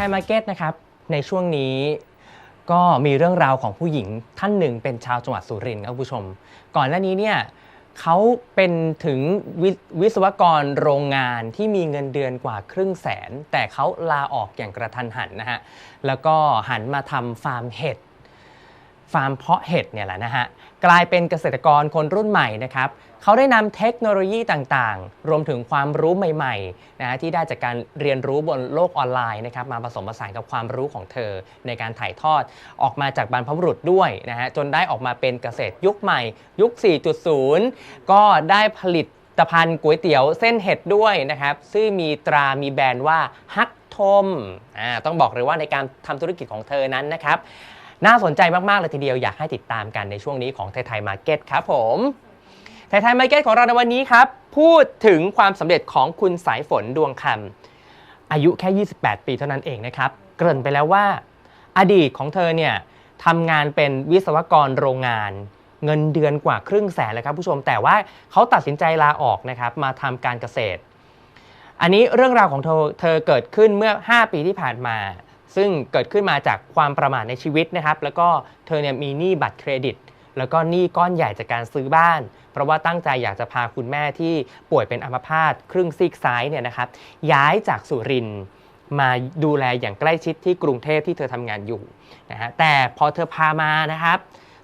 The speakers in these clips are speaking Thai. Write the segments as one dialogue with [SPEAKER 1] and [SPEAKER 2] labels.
[SPEAKER 1] ทยมาร์เก็ตนะครับในช่วงนี้ก็มีเรื่องราวของผู้หญิงท่านหนึ่งเป็นชาวจังหวัดสุรินทร์ครับผู้ชม ก่อนหน้านี้เนี่ยเขาเป็นถึงววิศวกรโรงงานที่มีเงินเดือนกว่าครึ่งแสน แต่เขาลาออกอย่างกระทันหันนะฮะแล้วก็หันมาทำฟาร์มเห็ด ฟาร์มเพาะเห็ดเนี่ยแหละนะฮะกลายเป็นเกษตรกรคนรุ่นใหม่นะครับเขาได้นำเทคโนโลยีต่างๆ รวมถึงความรู้ใหม่ๆนะฮะที่ได้จากการเรียนรู้บนโลกออนไลน์นะครับมาผสมผสานกับความรู้ของเธอ ในการถ่ายทอดออกมาจากบรรพบุรุษด้วยนะฮะจนได้ออกมาเป็นเกษตรยุคใหม่ ยุค 4.0 ก็ได้ผลิตภัณฑ์ก๋วยเตี๋ยวเส้นเห็ดด้วยนะครับซึ่งมีตรามีแบรนด์ว่าฮักทมอ่าต้องบอกเลยว่าในการทำธุรกิจของเธอนั้นนะครับ น่าสนใจมาก ๆ เลยทีเดียวอยากให้ติดตามกันในช่วงนี้ของไทยไทยมาร์เก็ตครับผมไทยไทยมาร์เก็ตของเราในวันนี้ครับ พูดถึงความสำเร็จของคุณสายฝนดวงคำอายุแค่ 28 ปีเท่านั้นเองนะครับ เกริ่นไปแล้วว่า อดีตของเธอเนี่ยทำงานเป็นวิศวกรโรงงาน เงินเดือนกว่าครึ่งแสนเลยครับผู้ชมแต่ว่าเขาตัดสินใจลาออกนะครับมาทำการเกษตร อันนี้เรื่องราวของเธอเธอเกิดขึ้นเมื่อ 5 ปีที่ผ่านมา ซึ่งเกิดขึ้นมาจากความประมาทในชีวิตนะครับ แล้วก็เธอเนี่ยมีหนี้บัตรเครดิต แล้วก็หนี้ก้อนใหญ่จากการซื้อบ้าน เพราะว่าตั้งใจอยากจะพาคุณแม่ที่ป่วยเป็นอัมพาตครึ่งซีกซ้ายเนี่ยนะครับ ย้ายจากสุรินทร์มาดูแลอย่างใกล้ชิดที่กรุงเทพที่เธอทำงานอยู่นะฮะแต่พอเธอพามานะครับ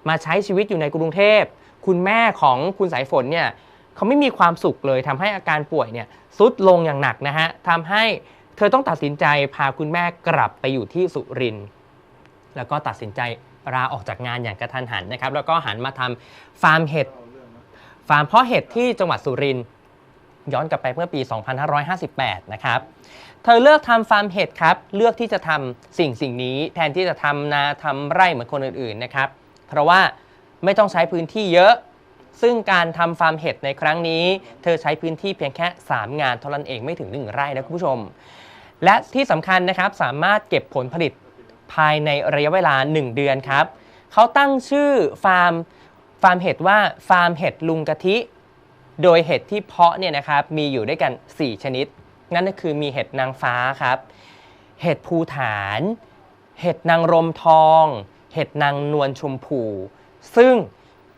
[SPEAKER 1] มาใช้ชีวิตอยู่ในกรุงเทพคุณแม่ของคุณสายฝนเนี่ยเขาไม่มีความสุขเลยทำให้อาการป่วยเนี่ยซุดลงอย่างหนักนะฮะทำให้ เธอต้องตัดสินใจพาคุณแม่กลับไปอยู่ที่สุรินทร์แล้วก็ตัดสินใจลาออกจากงานอย่างกระทันหันนะครับ แล้วก็หันมาทำฟาร์มเห็ดฟาร์มเพาะเห็ดที่จังหวัดสุรินทร์ย้อนกลับไปเมื่อปี 2558 นะครับ เธอเลือกทำฟาร์มเห็ดครับ เลือกที่จะทำสิ่งสิ่งนี้ แทนที่จะทำนาทำไร่เหมือนคนอื่นๆนะครับ เพราะว่าไม่ต้องใช้พื้นที่เยอะ ซึ่งการทำฟาร์มเห็ดในครั้งนี้ เธอใช้พื้นที่เพียงแค่ 3 งานเท่านั้นเองไม่ถึง 1 ไร่นะคุณผู้ชม และที่สำคัญนะครับสามารถเก็บผลผลิตภายในระยะเวลา 1 เดือนครับ เขาตั้งชื่อฟาร์มฟาร์มเห็ดว่าฟาร์มเห็ดลุงกะทิ โดยเห็ดที่เพาะเนี่ยนะครับมีอยู่ด้วยกัน 4 ชนิด นั่นก็คือมีเห็ดนางฟ้าครับ เห็ดภูฐาน เห็ดนางรมทอง เห็ดนางนวลชมพู ซึ่ง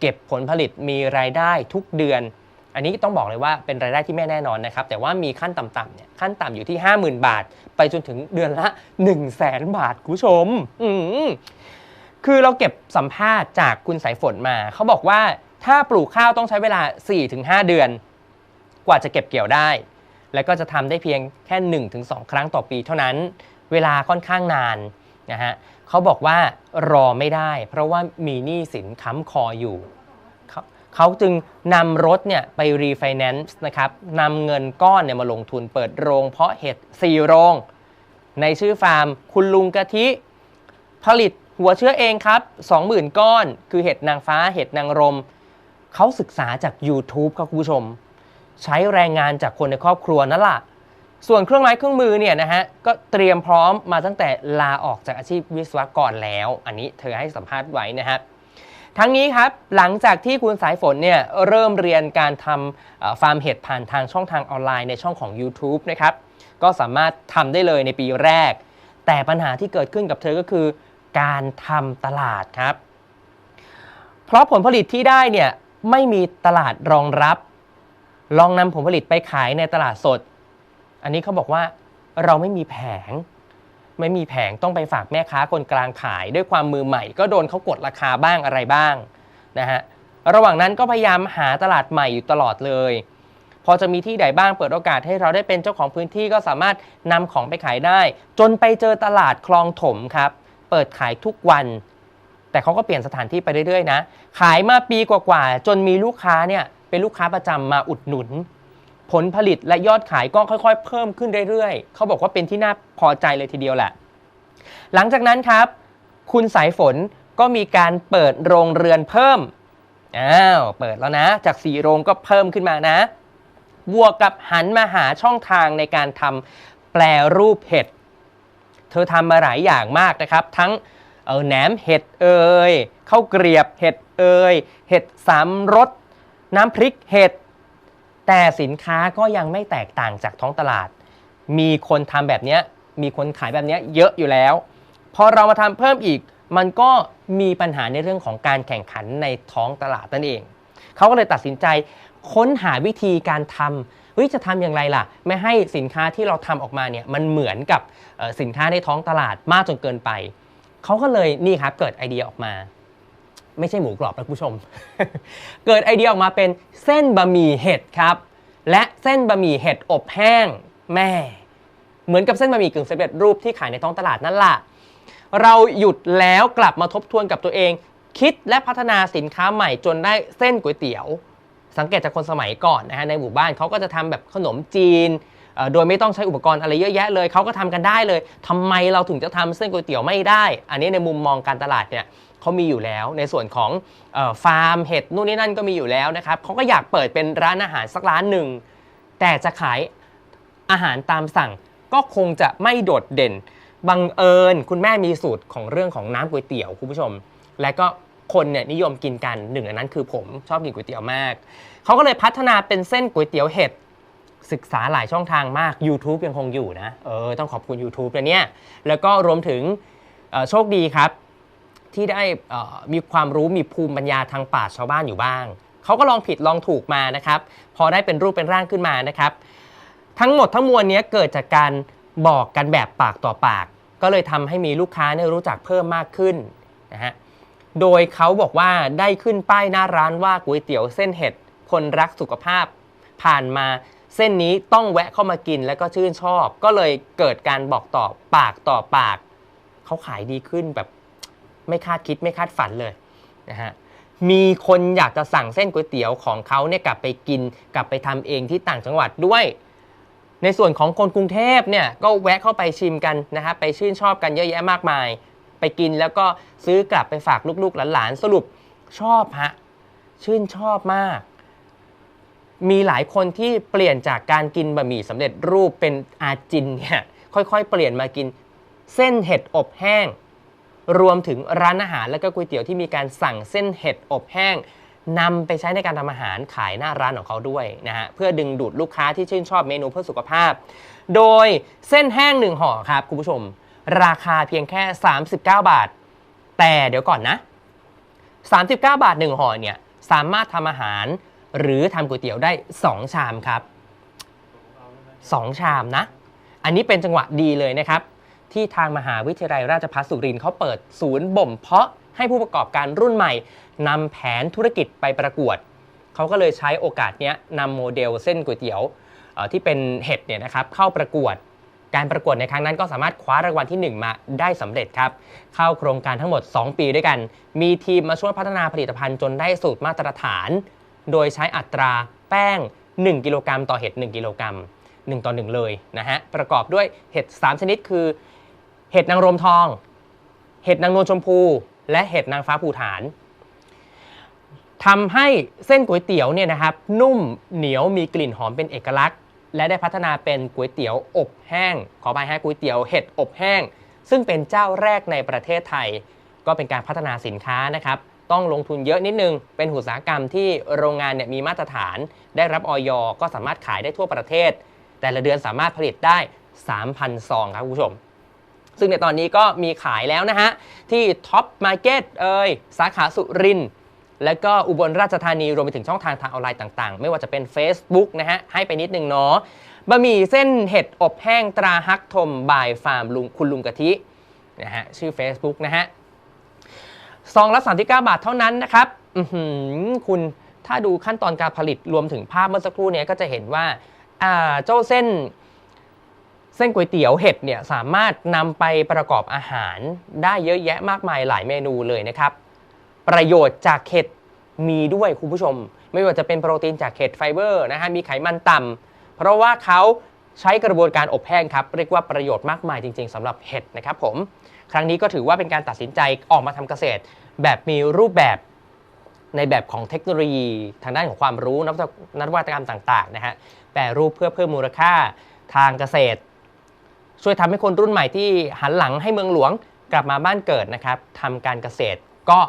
[SPEAKER 1] เก็บผลผลิตมีรายได้ทุกเดือน อันนี้ต้องบอกเลยว่าเป็นรายได้ที่ไม่แน่นอนนะครับ แต่ว่ามีขั้นต่ำๆเนี่ยขั้นต่ำอยู่ที่ 50,000 บาท ไปจนถึงเดือนละ 1 0 0 0 0แสนบาทคุณผู้ชม อืมคือเราเก็บสัมภาษณ์จากคุณสายฝนมา เขาบอกว่าถ้าปลูกข้าวต้องใช้เวลา 4-5 เดือน กว่าจะเก็บเกี่ยวได้ แล้วก็จะทำได้เพียงแค่ 1-2 ครั้งต่อปีเท่านั้น เวลาค่อนข้างนานนะฮะเขาบอกว่ารอไม่ได้ เพราะว่ามีหนี้สินค้ำคออยู่ เขาจึงนำรถเนี่ยไปรีไฟแนนซ์นะครับนำเงินก้อนเนี่ยมาลงทุนเปิดโรงเพาะเห็ด4โรง ในชื่อฟาร์มคุณลุงกะทิ ผลิตหัวเชื้อเองครับ 20,000 ก้อน คือเห็ดนางฟ้าเห็ดนางรม เขาศึกษาจาก YouTube ครับคุณผู้ชม ใช้แรงงานจากคนในครอบครัวนั่นแหละส่วนเครื่องไม้เครื่องมือเนี่ยนะฮะก็เตรียมพร้อมมาตั้งแต่ลาออกจากอาชีพวิศวกรแล้ว อันนี้เธอให้สัมภาษณ์ไว้นะฮะ ทั้งนี้ครับหลังจากที่คุณสายฝนเนี่ยเริ่มเรียนการทำฟาร์มเห็ดผ่านทางช่องทางออนไลน์ในช่องของ YouTube นะครับก็สามารถทำได้เลยในปีแรก แต่ปัญหาที่เกิดขึ้นกับเธอก็คือ การทำตลาดครับ เพราะผลผลิตที่ได้เนี่ยไม่มีตลาดรองรับ ลองนำผลผลิตไปขายในตลาดสด อันนี้เขาบอกว่าเราไม่มีแผง ไม่มีแผงต้องไปฝากแม่ค้าคนกลางขาย ด้วยความมือใหม่ก็โดนเขากดราคาบ้างอะไรบ้างนะฮะระหว่างนั้นก็พยายามหาตลาดใหม่อยู่ตลอดเลย พอจะมีที่ใดบ้างเปิดโอกาสให้เราได้เป็นเจ้าของพื้นที่ก็สามารถนำของไปขายได้ จนไปเจอตลาดคลองถมครับ เปิดขายทุกวัน แต่เขาก็เปลี่ยนสถานที่ไปเรื่อยๆนะ ขายมาปีกว่าๆจนมีลูกค้าเนี่ยเป็นลูกค้าประจำมาอุดหนุน ผลผลิตและยอดขายก็ค่อยๆ เพิ่มขึ้นเรื่อยๆ เขาบอกว่าเป็นที่น่าพอใจเลยทีเดียวแหละ หลังจากนั้นครับ คุณสายฝนก็มีการเปิดโรงเรือนเพิ่ม อ้าว เปิดแล้วนะ จากสีโรงก็เพิ่มขึ้นมานะ บวกกับหันมาหาช่องทางในการทำแปลรูปเห็ด เธอทำมาหลายอย่างมากนะครับ ทั้งเออแหนมเห็ดเอ่ยข้าวเกรียบเห็ดเอ่ยเห็ดสามรสน้ำพริกเห็ด แต่สินค้าก็ยังไม่แตกต่างจากท้องตลาด มีคนทำแบบนี้มีคนขายแบบนี้เยอะอยู่แล้ว พอเรามาทำเพิ่มอีก มันก็มีปัญหาในเรื่องของการแข่งขันในท้องตลาดนั่นเอง เขาก็เลยตัดสินใจค้นหาวิธีการทำเฮ้ยจะทำอย่างไรล่ะ ไม่ให้สินค้าที่เราทำออกมาเนี่ยมันเหมือนกับสินค้าในท้องตลาดมากจนเกินไป เขาก็เลยนี่ครับเกิดไอเดียออกมา ไม่ใช่หมูกรอบนะคุณผู้ชม เกิดไอเดียออกมาเป็นเส้นบะหมี่เห็ดครับ และเส้นบะหมี่เห็ดอบแห้งแม่ เหมือนกับเส้นบะหมี่กึ่งสำเร็จรูปที่ขายในท้องตลาดนั่นแหละเราหยุดแล้วกลับมาทบทวนกับตัวเอง คิดและพัฒนาสินค้าใหม่จนได้เส้นก๋วยเตี๋ยว สังเกตจากคนสมัยก่อนนะฮะในหมู่บ้านเขาก็จะทำแบบขนมจีน โดยไม่ต้องใช้อุปกรณ์อะไรเยอะแยะเลยเขาก็ทำกันได้เลยทำไมเราถึงจะทำเส้นก๋วยเตี๋ยวไม่ได้ อันนี้ในมุมมองการตลาดเนี่ยเขามีอยู่แล้ว ในส่วนของออฟาร์มเห็ดนู่นนี่นั่นก็มีอยู่แล้วนะครับเขาก็อยากเปิดเป็นร้านอาหารสักร้านหนึ่งแต่จะขายอาหารตามสั่งก็คงจะไม่โดดเด่นบังเอิญคุณแม่มีสูตรของเรื่องของน้ำก๋วยเตี๋ยวคุณผู้ชม และก็คนเนี่ยนิยมกินกันหนึ่งในนั้นคือผมชอบกินก๋วยเตี๋ยวมาก เขาก็เลยพัฒนาเป็นเส้นก๋วยเตี๋ยวเห็ด ศึกษาหลายช่องทางมาก YouTube ยังคงอยู่นะ เออ ต้องขอบคุณ YouTube นะเนี่ย แล้วก็รวมถึงโชคดีครับ ที่ได้มีความรู้มีภูมิปัญญาทางป่าชาวบ้านอยู่บ้าง เขาก็ลองผิดลองถูกมานะครับ พอได้เป็นรูปเป็นร่างขึ้นมานะครับ ทั้งหมดทั้งมวลนี้เกิดจากการบอกกันแบบปากต่อปาก ก็เลยทำให้มีลูกค้าเนี่ยรู้จักเพิ่มมากขึ้นนะฮะ โดยเขาบอกว่าได้ขึ้นป้ายหน้าร้านว่าก๋วยเตี๋ยวเส้นเห็ดคนรักสุขภาพผ่านมา เส้นนี้ต้องแวะเข้ามากินแล้วก็ชื่นชอบ ก็เลยเกิดการบอกต่อปากต่อปาก เขาขายดีขึ้นแบบไม่คาดคิดไม่คาดฝันเลยนะฮะมีคนอยากจะสั่งเส้นก๋วยเตี๋ยวของเขาเนี่ยกลับไปกินกลับไปทำเองที่ต่างจังหวัดด้วย ในส่วนของคนกรุงเทพเนี่ยก็แวะเข้าไปชิมกันนะฮะไปชื่นชอบกันเยอะแยะมากมาย ไปกินแล้วก็ซื้อกลับไปฝากลูกๆหลานๆสรุปชอบฮะชื่นชอบมาก มีหลายคนที่เปลี่ยนจากการกินบะหมี่สำเร็จรูปเป็นอาจินเนี่ยค่อยๆ เปลี่ยนมากินเส้นเห็ดอบแห้ง รวมถึงร้านอาหารและก็ก๋วยเตี๋ยวที่มีการสั่งเส้นเห็ดอบแห้งนำไปใช้ในการทำอาหารขายหน้าร้านของเขาด้วยนะฮะเพื่อดึงดูดลูกค้าที่ชื่นชอบเมนูเพื่อสุขภาพ โดยเส้นแห้งหนึ่งห่อครับคุณผู้ชม ราคาเพียงแค่ 39 บาท แต่เดี๋ยวก่อนนะ 39 บาท1ห่อเนี่ยสามารถทำอาหาร หรือทำก๋วยเตี๋ยวได้ 2 ชามครับ 2 ชามนะ อันนี้เป็นจังหวะดีเลยนะครับ ที่ทางมหาวิทยาลัยราชภัฏสุรินทร์เขาเปิดศูนย์บ่มเพาะให้ผู้ประกอบการรุ่นใหม่นำแผนธุรกิจไปประกวด เขาก็เลยใช้โอกาสนี้นำโมเดลเส้นก๋วยเตี๋ยวที่เป็นเห็ดเนี่ยนะครับเข้าประกวดการประกวดในครั้งนั้นก็สามารถคว้ารางวัลที่ 1 มาได้สำเร็จครับ เข้าโครงการทั้งหมด 2 ปีด้วยกัน มีทีมมาช่วยพัฒนาผลิตภัณฑ์จนได้สูตรมาตรฐาน โดยใช้อัตราแป้ง 1 กิโลกรัมต่อเห็ด 1 กิโลกรัม 1 ต่อ 1 เลยนะฮะ ประกอบด้วยเห็ด 3 ชนิดคือ เห็ดนางรมทอง เห็ดนางนวลชมพู และเห็ดนางฟ้าภูฐานทำให้เส้นก๋วยเตี๋ยวเนี่ยนะครับนุ่มเหนียวมีกลิ่นหอมเป็นเอกลักษณ์ และได้พัฒนาเป็นก๋วยเตี๋ยวอบแห้ง ขอไปให้ก๋วยเตี๋ยวเห็ดอบแห้ง ซึ่งเป็นเจ้าแรกในประเทศไทย ก็เป็นการพัฒนาสินค้านะครับ ต้องลงทุนเยอะนิดนึง เป็นอุตสาหกรรมที่โรงงานเนี่ยมีมาตรฐาน ได้รับออยก็สามารถขายได้ทั่วประเทศ แต่ละเดือนสามารถผลิตได้ 3,000 ซองครับคุณผู้ชม ซึ่งในตอนนี้ก็มีขายแล้วนะฮะ ที่ท็อปมาร์เก็ตเอ่ยสาขาสุรินทร์และก็อุบลราชธานีรวมไปถึงช่องทางทางออนไลน์ต่างๆ ไม่ว่าจะเป็น Facebook นะฮะ ให้ไปนิดนึงเนาะบะหมี่เส้นเห็ดอบแห้งตราฮักทมบายฟาร์มลุงคุณลุงกะทินะฮะชื่อ Facebook นะฮะ ซองละ39 บาทเท่านั้นนะครับคุณถ้าดูขั้นตอนการผลิตรวมถึงภาพเมื่อสักครู่เนี้ก็จะเห็นว่าอ่าเจ้าเส้นเส้นก๋วยเตี๋ยวเห็ดเนี่ยสามารถนำไปประกอบอาหารได้เยอะแยะมากมายหลายเมนูเลยนะครับ ประโยชน์จากเห็ดมีด้วยคุณผู้ชม ไม่ว่าจะเป็นโปรตีนจากเห็ดไฟเบอร์นะฮะมีไขมันต่ำเพราะว่าเขาใช้กระบวนการอบแห้งครับ เรียกว่าประโยชน์มากมายจริง ๆสำหรับเห็ดนะครับผม ครั้งนี้ก็ถือว่าเป็นการตัดสินใจออกมาทำเกษตร แบบมีรูปแบบในแบบของเทคโนโลยี ทางด้านของความรู้นวัตกรรมต่างๆนะฮะแปรรูปเพื่อเพิ่มมูลค่าทางเกษตร ช่วยทำให้คนรุ่นใหม่ที่หันหลังให้เมืองหลวงกลับมาบ้านเกิดนะครับทำการเกษตรก็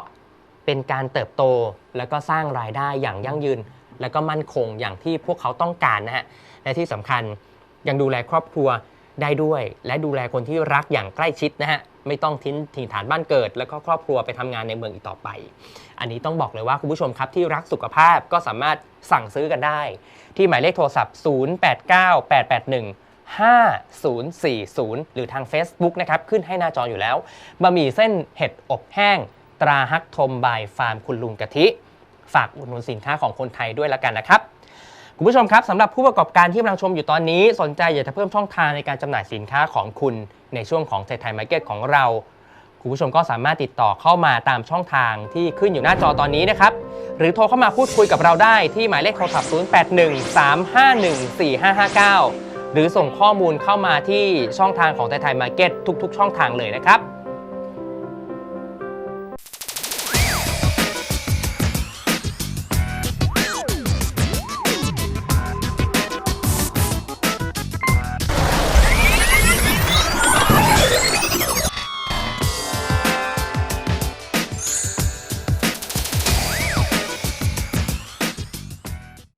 [SPEAKER 1] เป็นการเติบโตแล้วก็สร้างรายได้อย่างยั่งยืน และก็มั่นคงอย่างที่พวกเขาต้องการนะฮะและที่สำคัญยังดูแลครอบครัว ได้ด้วย และดูแลคนที่รักอย่างใกล้ชิดนะฮะไม่ต้องทิ้งถิ่นฐานบ้านเกิด แล้วก็ครอบครัวไปทำงานในเมืองอีกต่อไป อันนี้ต้องบอกเลยว่าคุณผู้ชมครับที่รักสุขภาพก็สามารถสั่งซื้อกันได้ ที่หมายเลขโทรศัพท์ 089881 5040 หรือทาง Facebook นะครับ ขึ้นให้หน้าจออยู่แล้วบะหมี่เส้นเห็ดอบแห้ง ตราฮักทมบายฟาร์มคุณลุงกะทิ ฝากอุดหนุนสินค้าของคนไทยด้วยละกันนะครับ คุณผู้ชมครับสำหรับผู้ประกอบการที่กำลังชมอยู่ตอนนี้ สนใจอยากจะเพิ่มช่องทางในการจำหน่ายสินค้าของคุณในช่วงของไทยไทยมาร์เก็ตของเรา คุณผู้ชมก็สามารถติดต่อเข้ามาตามช่องทางที่ขึ้นอยู่หน้าจอตอนนี้นะครับ หรือโทรเข้ามาพูดคุยกับเราได้ที่หมายเลขโทรศัพท์ 0813514559 หรือส่งข้อมูลเข้ามาที่ช่องทางของไทยไทยมาร์เก็ตทุก ๆ ช่องทางเลยนะครับ